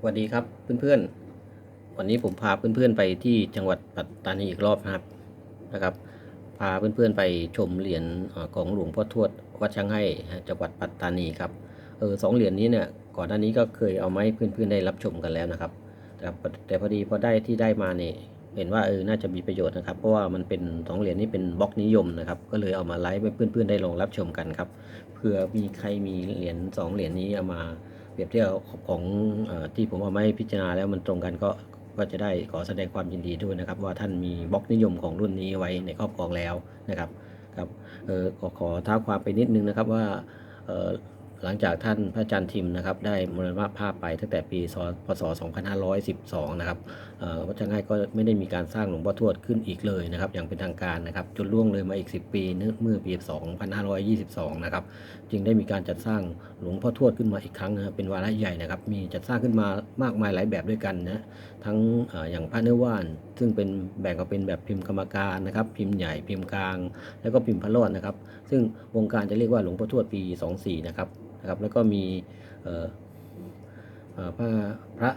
สวัสดีครับเพื่อนๆ วันนี้ผมพาเพื่อนๆไปที่จังหวัดปัตตานีอีกรอบนะครับนะครับ พาเพื่อนๆไปชมเหรียญของหลวงพ่อทวดวัดช้างให้จังหวัดปัตตานีครับเออสองเหรียญนี้เนี่ยก่อนหน้านี้ก็เคยเอามาให้เพื่อนๆได้รับชมกันแล้วนะครับ แต่แต่พอดีพอได้ที่ได้มาเนี่ยเห็นว่าเออน่าจะมีประโยชน์นะครับ เพราะว่ามันเป็นสองเหรียญนี้เป็นบล็อกนิยมนะครับ ก็เลยเอามาไลฟ์ให้เพื่อนๆได้ลองรับชมกันครับเผื่อมีใครมีเหรียญสองเหรียญนี้เอามา รียบเทียบของอที่ผมเอามาให้พิจารณาแล้วมันตรงกันก็ก็จะได้ขอแสดงความยินดีด้วยนะครับ ว่าท่านมีบล็อกนิยมของรุ่นนี้ไว้ในครอบครองแล้วนะครับครับเออขอขอท้าความไปนิดนึงนะครับว่าเออ หลังจากท่านพระอาจารย์ทิมนะครับได้มรณภาพไปตั้งแต่ปีพศ 2512 นะครับเอ่อวัดช่างให้ก็ไม่ได้มีการสร้างหลวงพ่อทวดขึ้นอีกเลยนะครับ อย่างเป็นทางการนะครับ จนล่วงเลยมาอีก 10 ปีเมื่อปี 2522 นะครับ จึงได้มีการจัดสร้างหลวงพ่อทวดขึ้นมาอีกครั้งนะครับเป็นวาระใหญ่นะครับ มีจัดสร้างขึ้นมามากมายหลายแบบด้วยกันนะ ทั้งอออย่างพระเนื้อว่าน ซึ่งเป็นแบ่งออกเป็นแบบพิมพ์กรรมการนะครับ พิมพ์ใหญ่พิมพ์กลาง แล้วก็พิมพ์พระรอดนะครับ ซึ่งวงการจะเรียกว่าหลวงพ่อทวดปี 24 นะครับ นะครับแล้วก็มีเอ่อเอ่อพระ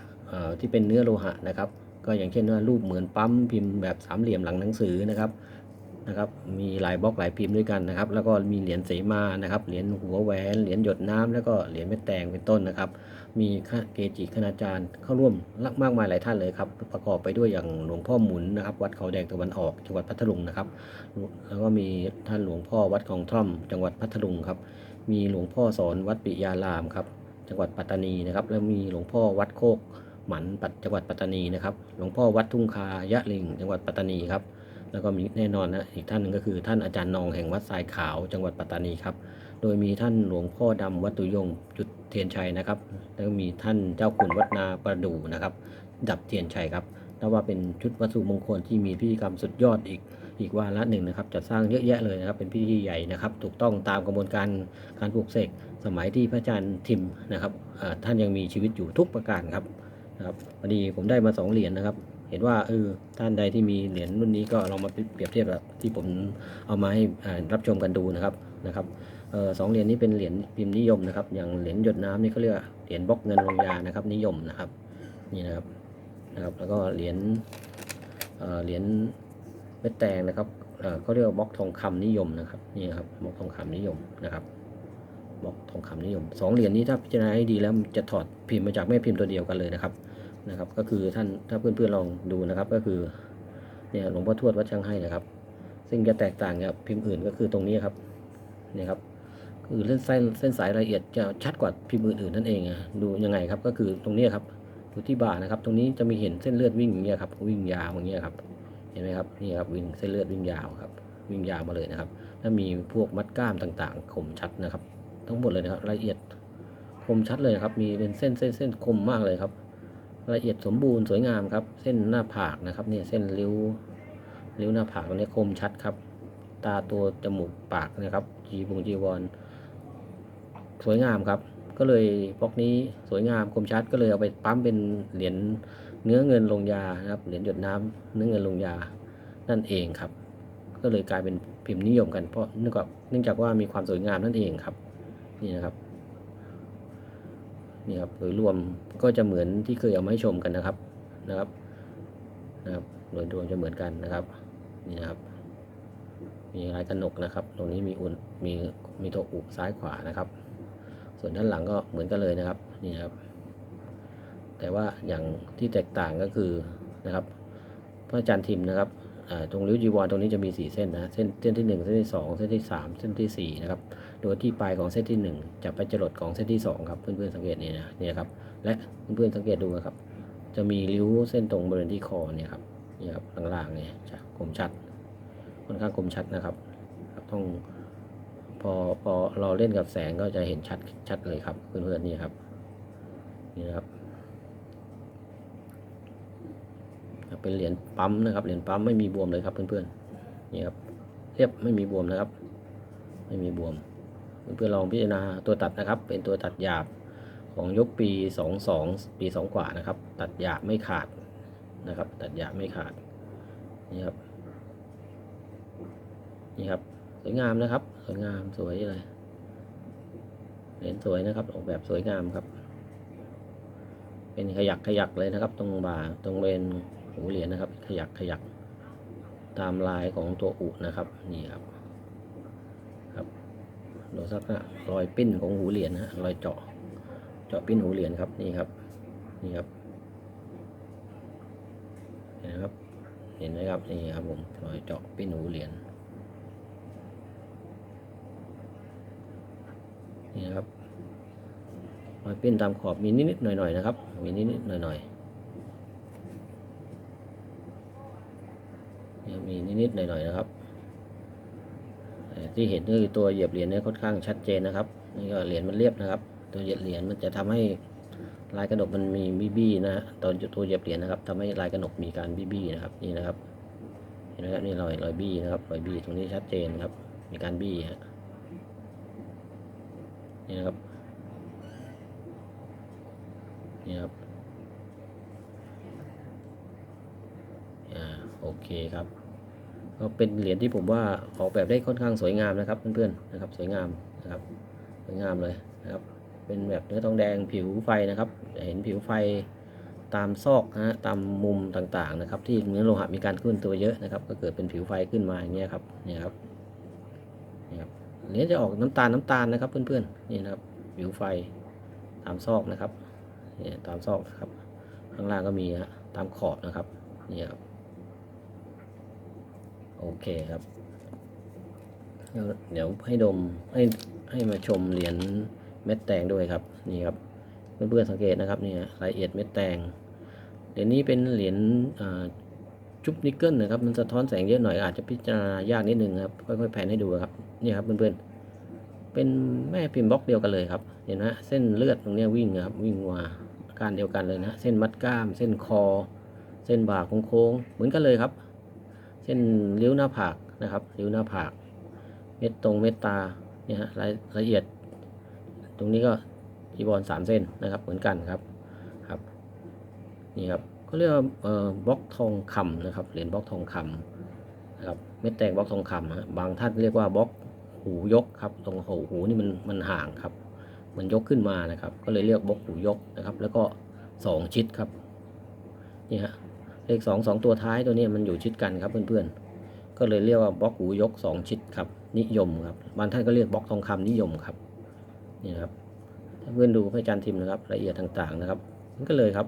ที่เป็นเนื้อโลหะนะครับ ก็อย่างเช่นว่ารูปเหมือนปั๊มพิมพ์แบบสามเหลี่ยมหลังหนังสือนะครับนะครับมีหลายบล็อกหลายพิมพ์ด้วยกันนะครับ แล้วก็มีเหรียญเสมานะครับเหรียญหัวแหวนเหรียญหยดน้ำแล้วก็เหรียญเม็ดแตงเป็นต้นนะครับ มีเกจิคณาจารย์เข้าร่วมมากมายหลายท่านเลยครับ ประกอบไปด้วยอย่างหลวงพ่อหมุนนะครับ วัดเขาแดงตะวันออกจังหวัดพัทลุงนะครับ แล้วก็มีท่านหลวงพ่อวัดคลองท่อม จังหวัดพัทลุงครับ มีหลวงพ่อสอนวัดปิยารามครับ จังหวัดปัตตานีนะครับ แล้วมีหลวงพ่อวัดโคกหมันปัจังหวัดปัตตานีนะครับ หลวงพ่อวัดทุ่งคายะลิง จังหวัดปัตตานีครับ แล้วก็มีแน่นอนนะอีกท่านหนึ่งก็คือท่านอาจารย์นองแห่งวัดทรายขาวจังหวัดปัตตานีครับ โดยมีท่านหลวงพ่อดำวัดตุยงจุดเทียนชัยนะครับ แล้วก็มีท่านเจ้าคุณวัดนาประดูนะครับ ดับเทียนชัยครับ นับว่าเป็นชุดวัตถุมงคลที่มีพิธีกรรมสุดยอดอีกอีกวาระหนึ่งนะครับจะสร้างเยอะแยะเลยนะครับเป็นพิธีใหญ่นะครับ ถูกต้องตามกระบวนการการปลูกเสกสมัยที่พระอาจารย์ทิมนะครับท่านยังมีชีวิตอยู่ทุกประการครับนะครับพอดีผมได้มาสองเหรียญนะครับ เห็นว่าเออท่านใดที่มีเหรียญรุ่นนี้ก็ลองมาเปรียบเทียบกับที่ผมเอามาให้รับชมกันดูนะครับนะครับออสองเหรียญนี้เป็นเหรียญพิมพ์นิยมนะครับ อย่างเหรียญหยดน้ำนี่เขาเรียกเหรียญบล็อกเงินลงยานะครับนิยมนะครับนี่นะครับ นะครับ แล้วก็เหรียญเหรียญเม็ดแตงนะครับเอ่อเขาเรียกว่าบล็อกทองคำนิยมนะครับนี่ครับบล็อกทองคำนิยมนะครับบล็อกทองคำนิยมสองเหรียญนี้ถ้าพิจารณาให้ดีแล้วจะถอดพิมพ์มาจากแม่พิมพ์ตัวเดียวกันเลยนะครับนะครับ ก็คือท่านถ้าเพื่อนๆลองดูนะครับ ก็คือเนี่ยหลวงพ่อทวดวัดช่างให้นะครับ ซึ่งจะแตกต่างกับพิมพ์อื่นก็คือตรงนี้ครับนี่ครับคือเส้นสายเส้นสายละเอียดจะชัดกว่าพิมพ์อื่นๆนั่นเองอะดูยังไงครับก็คือตรงนี้ครับ ดูที่บ่านะครับ ตรงนี้จะมีเห็นเส้นเลือดวิ่งอย่างเงี้ยครับ วิ่งยาวอย่างเงี้ยครับ เห็นไหมครับ นี่ครับวิ่งเส้นเลือดวิ่งยาวครับ วิ่งยาวมาเลยนะครับแล้วมีพวกมัดกล้ามต่างๆ คมชัดนะครับ ทั้งหมดเลยนะครับละเอียดคมชัดเลยครับ มีเป็นเส้นเส้นเส้นคมมากเลยครับ ละเอียดสมบูรณ์สวยงามครับ เส้นหน้าผากนะครับเนี่ยเส้นริ้วริ้วหน้าผากตรงนี้คมชัดครับ ตาตัวจมูกปากนะครับ จีบงจีวร สวยงามครับ ก็เลยบล็อกนี้สวยงามคมชัดก็เลยเอาไปปั๊มเป็นเหรียญเนื้อเงินลงยานะครับเหรียญหยดน้ำเนื้อเงินลงยานั่นเองครับ ก็เลยกลายเป็นพิมพ์นิยมกันเพราะเนื่องจากเนื่องจากว่ามีความสวยงามนั่นเองครับ นี่นะครับนี่ครับโดยรวมก็จะเหมือนที่เคยเอามาให้ชมกันนะครับนะครับนะครับโดยรวมจะเหมือนกันนะครับนี่นะครับ มีลายกระหนกนะครับ ตรงนี้มีอุ่นมีมีตัวอุซ้ายขวานะครับ ส่วนด้านหลังก็เหมือนกันเลยนะครับนี่ครับ แต่ว่าอย่างที่แตกต่างก็คือนะครับพระอาจารย์ทิมนะครับตรงริ้วจีวรตรงนี้จะมีสี่เส้นนะเส้นเส้นที่หนึ่งเส้นที่สองเส้นที่สามเส้นที่สี่นะครับ โดยที่ปลายของเส้นที่ 1 จะไปจรดของเส้นที่ 2 ครับเพื่อนๆสังเกตนี่นะนี่ครับ และเพื่อนๆสังเกตดูนะครับ จะมีริ้วเส้นตรงบริเวณที่คอเนี่ยครับนี่ครับล่างๆเนี่ยจะคมชัดค่อนข้างคมชัดนะครับ ต้อง พอพอเราเล่นกับแสงก็จะเห็นชัดชัดเลยครับเพื่อนๆนี่ครับนี่นะครับเป็นเหรียญปั๊มนะครับเหรียญปั๊มไม่มีบวมเลยครับเพื่อนๆนี่ครับเรียบไม่มีบวมนะครับ ไม่มีบวม เพื่อนๆลองพิจารณาตัวตัดนะครับ เป็นตัวตัดหยาบของยกปี 22 ปี 2 กว่านะครับ ตัดหยาบไม่ขาดนะครับ ตัดหยาบไม่ขาดนี่ครับนี่ครับ สวยงามนะครับ สวยงามสวยเลยเหรียญสวยนะครับ ออกแบบสวยงามครับ เป็นขยักขยักเลยนะครับ ตรงบ่าตรงเวนหูเหรียญนะครับ ขยักขยัก ตามลายของตัวอุนะครับ นี่ครับ ครับดูสักนะรอยปิ้นของหูเหรียญนะรอยเจาะ เจาะปิ้นหูเหรียญครับนี่ครับ นี่ครับเห็นไหมครับเห็นไหมครับนี่ครับผมรอยเจาะปิ้นหูเหรียญ นี่นะครับรอยปิ้นตามขอบมีนิดๆหน่อยๆนะครับ มีนิดๆหน่อยๆนี่มีนิดๆหน่อยๆนะครับที่เห็นก็คือตัวเหยียบเหรียญเนี่ยค่อนข้างชัดเจนนะครับนี่ก็เหรียญมันเรียบนะครับ ตัวเหยียบเหรียญมันจะทำให้ลายกระหนกมันมีบี้บี้นะตอนตัวเหยียบเหรียญนะครับทำให้ลายกระหนกมีการบี้บี้นะครับนี่นะครับเห็นไหมครับนี่รอยรอยบี้นะครับรอยบี้ตรงนี้ชัดเจนครับ มีการบี้ฮะ นี่นะครับ นี่ครับ อ่า โอเคครับ ก็เป็นเหรียญที่ผมว่าออกแบบได้ค่อนข้างสวยงามนะครับเพื่อนๆนะครับ สวยงามนะครับ สวยงามเลยนะครับ เป็นแบบเนื้อทองแดงผิวไฟนะครับ เห็นผิวไฟตามซอกนะตามมุมต่างๆนะครับ ที่เนื้อโลหะมีการขึ้นตัวเยอะนะครับ ก็เกิดเป็นผิวไฟขึ้นมาอย่างเงี้ยครับเนี่ยครับนี่ครับ เหรียญจะออกน้ำตาลน้ำตาลนะครับเพื่อนๆนี่นะครับผิวไฟตามซอกนะครับเนี่ยตามซอกครับ ข้างล่างก็มีฮะตามขอบนะครับนี่ครับโอเคครับ เดี๋ยวให้ดมให้ให้มาชมเหรียญเม็ดแตงด้วยครับนี่ครับเพื่อนๆสังเกตนะครับนี่ฮะรายละเอียดเม็ดแตงเหรียญนี้เป็นเหรียญจุ๊บนิกเกิลนะครับมันสะท้อนแสงเยอะหน่อยอาจจะพิจารณายากนิดนึงครับค่อยๆแผนให้ดูครับ นี่ครับเพื่อนๆเป็นแม่พิมพ์บล็อกเดียวกันเลยครับเห็นไหมเส้นเลือดตรงนี้วิ่งครับวิ่งมาการเดียวกันเลยนะ เส้นมัดกล้าม เส้นคอ เส้นบ่าโค้งๆเหมือนกันเลยครับ เส้นริ้วหน้าผากนะครับริ้วหน้าผาก เม็ดตรงเม็ดตาเนี่ยฮะรายละเอียด ตรงนี้ก็จีบอลสามเส้นนะครับเหมือนกันครับครับนี่ครับก็เรียกว่าเอ่อบล็อกทองคำนะครับเหรียญบล็อกทองคำนะครับเม็ดแตกบล็อกทองคำฮะบางท่านเรียกว่าบล็อก หูยกครับ ตรงหูหูนี่มันมันห่างครับ มันยกขึ้นมานะครับ ก็เลยเรียกบล็อกหูยกนะครับ แล้วก็สองชิดครับนี่ฮะเลขสองสองตัวท้ายตัวนี้มันอยู่ชิดกันครับเพื่อนๆ ก็เลยเรียกว่าบล็อกหูยกสองชิดครับ นิยมครับบางท่านก็เรียกบล็อกทองคำนิยมครับนี่นะครับถ้าเพื่อนดูพระอาจารย์ทิมนะครับละเอียดต่างๆนะครับมันก็เลยครับ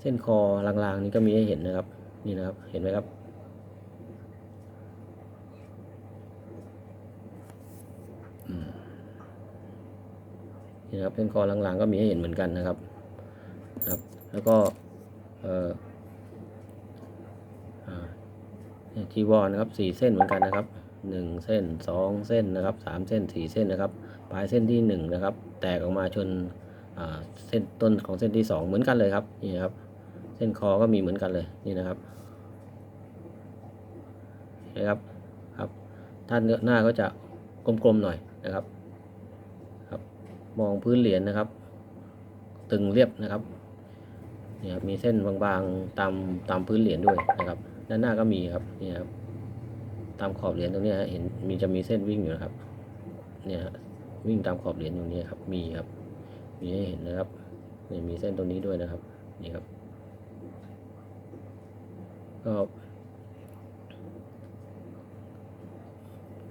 เส้นคอลางๆ นี่ก็มีให้เห็นนะครับ นี่นะครับเห็นไหมครับ นี่นะครับเส้นคอลางๆก็มีให้เห็นเหมือนกันนะครับนะครับ แล้วก็เอ่ออ่าเนี่ยจีวรนะครับสี่เส้นเหมือนกันนะครับหนึ่งเส้นสองเส้นนะครับสามเส้นสี่เส้นนะครับ ปลายเส้นที่หนึ่งนะครับ แตกออกมาชนเส้นต้นของเส้นที่สองเหมือนกันเลยครับนี่ครับ เส้นคอก็มีเหมือนกันเลยนี่นะครับนะครับครับท่านหน้าก็จะกลมๆหน่อยนะครับ มองพื้นเหรียญนะครับ ตึงเรียบนะครับเนี่ยครับมีเส้นบางๆตามตามพื้นเหรียญด้วยนะครับ ด้านหน้าก็มีครับนี่ครับตามขอบเหรียญตรงนี้ฮะเห็นมีจะมีเส้นวิ่งอยู่นะครับ เนี่ยวิ่งตามขอบเหรียญอยู่นี่ครับมีครับ มีให้เห็นนะครับเนี่ยมีเส้นตรงนี้ด้วยนะครับนี่ครับก็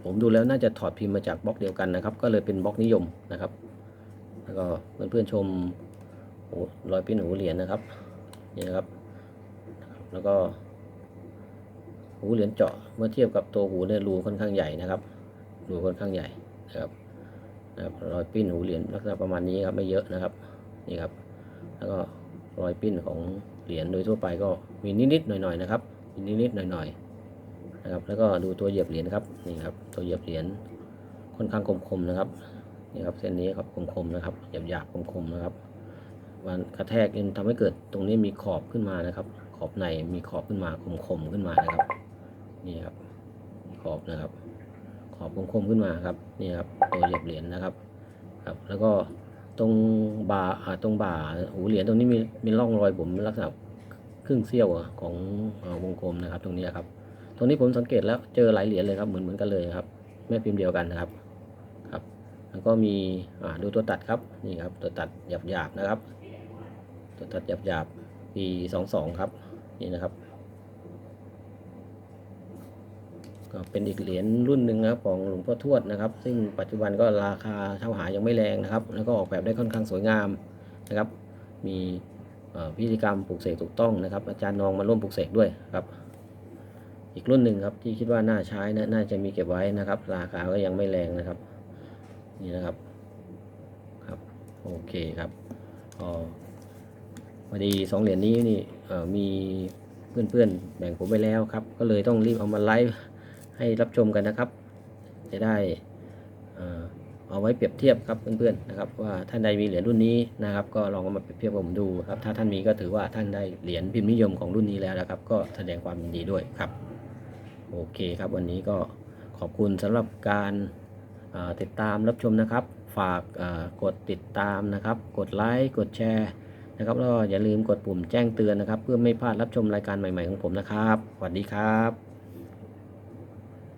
ผมดูแล้วน่าจะถอดพิมพ์มาจากบล็อกเดียวกันนะครับ ก็เลยเป็นบล็อกนิยมนะครับ แล้วก็เพื่อนๆชมโอ้รอยปิ้นหูเหรียญนะครับนี่นะครับ แล้วก็ หูเหรียญเจาะเมื่อเทียบกับตัวหูเนี่ยรูค่อนข้างใหญ่นะครับรูค่อนข้างใหญ่นะครับนะครับรอยปิ้นหูเหรียญลักษณะประมาณนี้ครับไม่เยอะนะครับนี่ครับ แล้วก็รอยปิ้นของเหรียญโดยทั่วไปก็มีนิดๆหน่อยๆนะครับมีนิดๆหน่อยๆนะครับ แล้วก็ดูตัวเหยียบเหรียญครับนี่ครับตัวเหยียบเหรียญค่อนข้างคมๆนะครับ นี่ครับเส้นนี้ครับคมๆนะครับหยาบๆคมๆนะครับมันกระแทกจนทำให้เกิดตรงนี้มีขอบขึ้นมานะครับ ขอบในมีขอบขึ้นมาคมๆขึ้นมานะครับ นี่ครับ ขอบนะครับ ขอบคมๆขึ้นมาครับนี่ครับตัวเหยียบเหรียญนะครับ ครับ แล้วก็ตรงบ่าอ่าตรงบ่าหูเหรียญตรงนี้มีมีร่องรอยผมลักษณะครึ่งเสี้ยวของวงกลมนะครับ ตรงนี้ครับ ตรงนี้ผมสังเกตแล้วเจอหลายเหรียญเลยครับเหมือนเหมือนกันเลยครับแม่พิมพ์เดียวกันนะครับ แล้วก็มีดูตัวตัดครับนี่ครับตัวตัดหยาบๆนะครับ ตัวตัดหยาบๆปี22ครับนี่นะครับ ก็เป็นอีกเหรียญรุ่นหนึ่งนะครับของหลวงพ่อทวดนะครับ ซึ่งปัจจุบันก็ราคาเช่าหายังไม่แรงนะครับ แล้วก็ออกแบบได้ค่อนข้างสวยงามนะครับ มีพิธีกรรมปลูกเสกถูกต้องนะครับ อาจารย์นองมาร่วมปลูกเสกด้วยครับ อีกรุ่นหนึ่งครับที่คิดว่าน่าใช้นะน่าจะมีเก็บไว้นะครับ ราคาก็ยังไม่แรงนะครับ นี่นะครับครับโอเคครับอ๋อพอดีสองเหรียญนี้นี่มีเพื่อนๆแบ่งผมไปแล้วครับ ก็เลยต้องรีบเอามาไลฟ์ให้รับชมกันนะครับ จะได้เอาไว้เปรียบเทียบครับเพื่อนๆนะครับว่าท่านใดมีเหรียญรุ่นนี้นะครับ ก็ลองเอามาเปรียบเทียบกับผมดูครับ ถ้าท่านมีก็ถือว่าท่านได้เหรียญพิมพ์นิยมของรุ่นนี้แล้วนะครับ ก็แสดงความยินดีด้วยครับ โอเคครับ วันนี้ก็ขอบคุณสำหรับการ ติดตามรับชมนะครับ ฝากกดติดตามนะครับ กดไลค์กดแชร์นะครับแล้วอย่าลืมกดปุ่มแจ้งเตือนนะครับ เพื่อไม่พลาดรับชมรายการใหม่ ๆ ของผมนะครับสวัสดีครับ